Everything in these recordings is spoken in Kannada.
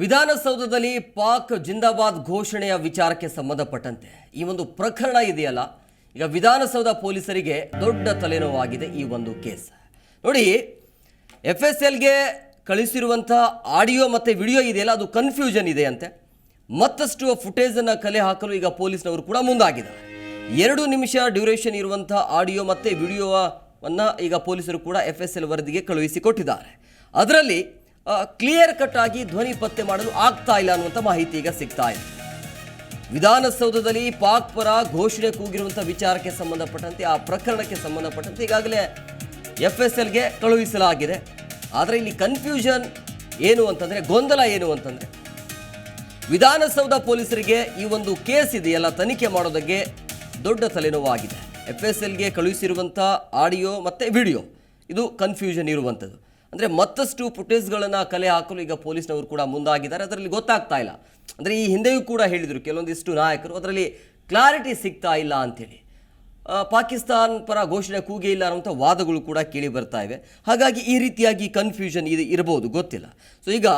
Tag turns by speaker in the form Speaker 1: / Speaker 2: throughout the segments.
Speaker 1: ವಿಧಾನಸೌಧದಲ್ಲಿ ಪಾಕ್ ಜಿಂದಾಬಾದ್ ಘೋಷಣೆಯ ವಿಚಾರಕ್ಕೆ ಸಂಬಂಧಪಟ್ಟಂತೆ ಈ ಒಂದು ಪ್ರಕರಣ ಇದೆಯಲ್ಲ? ಈಗ ವಿಧಾನಸೌಧ ಪೊಲೀಸರಿಗೆ ದೊಡ್ಡ ತಲೆನೋವಾಗಿದೆ ಈ ಒಂದು ಕೇಸ್. ನೋಡಿ ಎಫ್ ಎಸ್ ಎಲ್ಗೆ ಕಳಿಸಿರುವಂಥ ಆಡಿಯೋ ಮತ್ತು ವಿಡಿಯೋ ಇದೆಯಲ್ಲ, ಅದು ಕನ್ಫ್ಯೂಷನ್ ಇದೆ ಅಂತೆ. ಮತ್ತಷ್ಟು ಫುಟೇಜನ್ನು ಕಲೆ ಹಾಕಲು ಈಗ ಪೊಲೀಸ್ನವರು ಕೂಡ ಮುಂದಾಗಿದ್ದಾರೆ. ಎರಡು ನಿಮಿಷ ಡ್ಯೂರೇಷನ್ ಇರುವಂಥ ಆಡಿಯೋ ಮತ್ತು ವಿಡಿಯೋವನ್ನು ಈಗ ಪೊಲೀಸರು ಕೂಡ ಎಫ್ ಎಸ್ ಎಲ್ ವರದಿಗೆ ಕಳುಹಿಸಿಕೊಟ್ಟಿದ್ದಾರೆ. ಅದರಲ್ಲಿ ಕ್ಲಿಯರ್ ಕಟ್ ಆಗಿ ಧ್ವನಿ ಪತ್ತೆ ಮಾಡಲು ಆಗ್ತಾ ಇಲ್ಲ ಅನ್ನುವಂಥ ಮಾಹಿತಿ ಈಗ ಸಿಗ್ತಾ ಇದೆ. ವಿಧಾನಸೌಧದಲ್ಲಿ ಪಾಕ್ ಪರ ಘೋಷಣೆ ಕೂಗಿರುವಂಥ ವಿಚಾರಕ್ಕೆ ಸಂಬಂಧಪಟ್ಟಂತೆ, ಆ ಪ್ರಕರಣಕ್ಕೆ ಸಂಬಂಧಪಟ್ಟಂತೆ ಈಗಾಗಲೇ ಎಫ್ ಎಸ್ ಎಲ್ಗೆ ಕಳುಹಿಸಲಾಗಿದೆ. ಆದರೆ ಇಲ್ಲಿ ಕನ್ಫ್ಯೂಷನ್ ಏನು ಅಂತಂದರೆ, ಗೊಂದಲ ಏನು ಅಂತಂದರೆ, ವಿಧಾನಸೌಧ ಪೊಲೀಸರಿಗೆ ಈ ಒಂದು ಕೇಸ್ ಇದೆಯಲ್ಲ, ತನಿಖೆ ಮಾಡೋದಕ್ಕೆ ದೊಡ್ಡ ತಲೆನೋವಾಗಿದೆ. ಎಫ್ ಎಸ್ ಎಲ್ಗೆ ಕಳುಹಿಸಿರುವಂಥ ಆಡಿಯೋ ಮತ್ತು ವಿಡಿಯೋ, ಇದು ಕನ್ಫ್ಯೂಷನ್ ಇರುವಂಥದ್ದು ಅಂದರೆ ಮತ್ತಷ್ಟು ಫುಟೇಜ್ಗಳನ್ನು ಕಲೆ ಹಾಕಲು ಈಗ ಪೊಲೀಸ್ನವರು ಕೂಡ ಮುಂದಾಗಿದ್ದಾರೆ. ಅದರಲ್ಲಿ ಗೊತ್ತಾಗ್ತಾ ಇಲ್ಲ. ಅಂದರೆ ಈ ಹಿಂದೆಯೂ ಕೂಡ ಹೇಳಿದರು, ಕೆಲವೊಂದಿಷ್ಟು ನಾಯಕರು, ಅದರಲ್ಲಿ ಕ್ಲಾರಿಟಿ ಸಿಗ್ತಾ ಇಲ್ಲ ಅಂಥೇಳಿ ಪಾಕಿಸ್ತಾನ್ ಪರ ಘೋಷಣೆ ಕೂಗೇ ಇಲ್ಲ ಅನ್ನುವಂಥ ವಾದಗಳು ಕೂಡ ಕೇಳಿ ಬರ್ತಾ ಇವೆ. ಹಾಗಾಗಿ ಈ ರೀತಿಯಾಗಿ ಕನ್ಫ್ಯೂಷನ್ ಇದು, ಇರ್ಬೋದು, ಗೊತ್ತಿಲ್ಲ. ಸೊ ಈಗ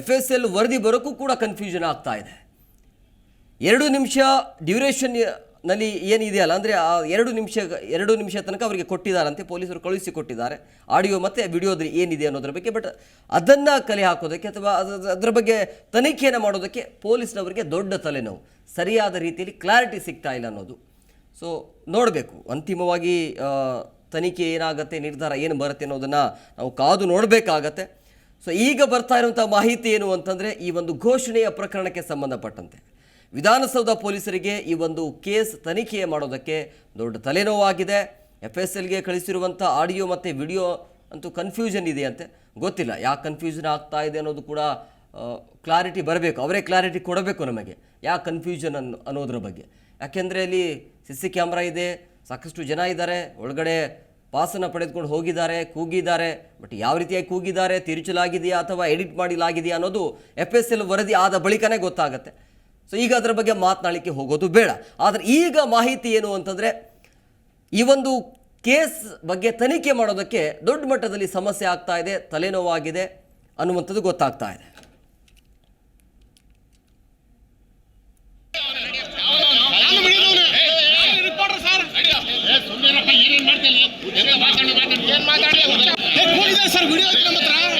Speaker 1: ಎಫ್ ಎಸ್ ಎಲ್ ವರದಿ ಬರೋಕ್ಕೂ ಕೂಡ ಕನ್ಫ್ಯೂಷನ್ ಆಗ್ತಾ ಇದೆ. ಎರಡು ನಿಮಿಷ ಡ್ಯೂರೇಷನ್ ನಲ್ಲಿ ಏನಿದೆಯಲ್ಲ ಅಂದರೆ ಆ ಎರಡು ನಿಮಿಷ ಎರಡು ನಿಮಿಷ ತನಕ ಅವರಿಗೆ ಕೊಟ್ಟಿದ್ದಾರಂತೆ, ಪೊಲೀಸರು ಕಳುಹಿಸಿ ಕೊಟ್ಟಿದ್ದಾರೆ. ಆಡಿಯೋ ಮತ್ತು ವಿಡಿಯೋದಲ್ಲಿ ಏನಿದೆ ಅನ್ನೋದ್ರ ಬಗ್ಗೆ, ಬಟ್ ಅದನ್ನು ಕಲೆ ಹಾಕೋದಕ್ಕೆ ಅಥವಾ ಅದರ ಬಗ್ಗೆ ತನಿಖೆಯನ್ನು ಮಾಡೋದಕ್ಕೆ ಪೊಲೀಸ್ನವರಿಗೆ ದೊಡ್ಡ ತಲೆನೋವು. ಸರಿಯಾದ ರೀತಿಯಲ್ಲಿ ಕ್ಲಾರಿಟಿ ಸಿಗ್ತಾ ಇಲ್ಲ ಅನ್ನೋದು. ಸೊ ನೋಡಬೇಕು. ಅಂತಿಮವಾಗಿ ತನಿಖೆ ಏನಾಗುತ್ತೆ, ನಿರ್ಧಾರ ಏನು ಬರುತ್ತೆ ಅನ್ನೋದನ್ನು ನಾವು ಕಾದು ನೋಡಬೇಕಾಗತ್ತೆ. ಸೊ ಈಗ ಬರ್ತಾ ಇರುವಂಥ ಮಾಹಿತಿ ಏನು ಅಂತಂದರೆ, ಈ ಒಂದು ಘೋಷಣೆಯ ಪ್ರಕರಣಕ್ಕೆ ಸಂಬಂಧಪಟ್ಟಂತೆ. ವಿಧಾನಸೌಧ ಪೊಲೀಸರಿಗೆ ಈ ಒಂದು ಕೇಸ್ ತನಿಖೆ ಮಾಡೋದಕ್ಕೆ ದೊಡ್ಡ ತಲೆನೋವಾಗಿದೆ. ಎಫ್ ಎಸ್ ಎಲ್ಗೆ ಕಳಿಸಿರುವಂಥ ಆಡಿಯೋ ಮತ್ತು ವಿಡಿಯೋ ಅಂತೂ ಕನ್ಫ್ಯೂಷನ್ ಇದೆಯಂತೆ. ಗೊತ್ತಿಲ್ಲ, ಯಾಕೆ ಕನ್ಫ್ಯೂಷನ್ ಆಗ್ತಾ ಇದೆ ಅನ್ನೋದು ಕೂಡ ಕ್ಲಾರಿಟಿ ಬರಬೇಕು. ಅವರೇ ಕ್ಲಾರಿಟಿ ಕೊಡಬೇಕು ನಮಗೆ. ಯಾಕೆ ಕನ್ಫ್ಯೂಷನ್ ಅನ್ನು, ಅನ್ನೋದ್ರ ಬಗ್ಗೆ. ಯಾಕೆಂದರೆ ಅಲ್ಲಿ ಸಿ ಸಿ ಕ್ಯಾಮ್ರಾ ಇದೆ, ಸಾಕಷ್ಟು ಜನ ಇದ್ದಾರೆ, ಒಳಗಡೆ ಪಾಸನ್ನು ಪಡೆದುಕೊಂಡು ಹೋಗಿದ್ದಾರೆ, ಕೂಗಿದ್ದಾರೆ. ಬಟ್ ಯಾವ ರೀತಿಯಾಗಿ ಕೂಗಿದ್ದಾರೆ, ತಿರುಚಲಾಗಿದೆಯಾ ಅಥವಾ ಎಡಿಟ್ ಮಾಡಿಲಾಗಿದೆಯಾ ಅನ್ನೋದು ಎಫ್ ಎಸ್ ಎಲ್ ವರದಿ ಆದ ಬಳಿಕನೇ ಗೊತ್ತಾಗುತ್ತೆ. ಸೊ ಈಗ ಅದರ ಬಗ್ಗೆ ಮಾತನಾಡಲಿಕ್ಕೆ ಹೋಗೋದು ಬೇಡ. ಆದರೆ ಈಗ ಮಾಹಿತಿ ಏನು ಅಂತಂದರೆ, ಈ ಒಂದು ಕೇಸ್ ಬಗ್ಗೆ ತನಿಖೆ ಮಾಡೋದಕ್ಕೆ ದೊಡ್ಡ ಮಟ್ಟದಲ್ಲಿ ಸಮಸ್ಯೆ ಆಗ್ತಾ ಇದೆ, ತಲೆನೋವಾಗಿದೆ ಅನ್ನುವಂಥದ್ದು ಗೊತ್ತಾಗ್ತಾ ಇದೆ.
Speaker 2: ಸರ್.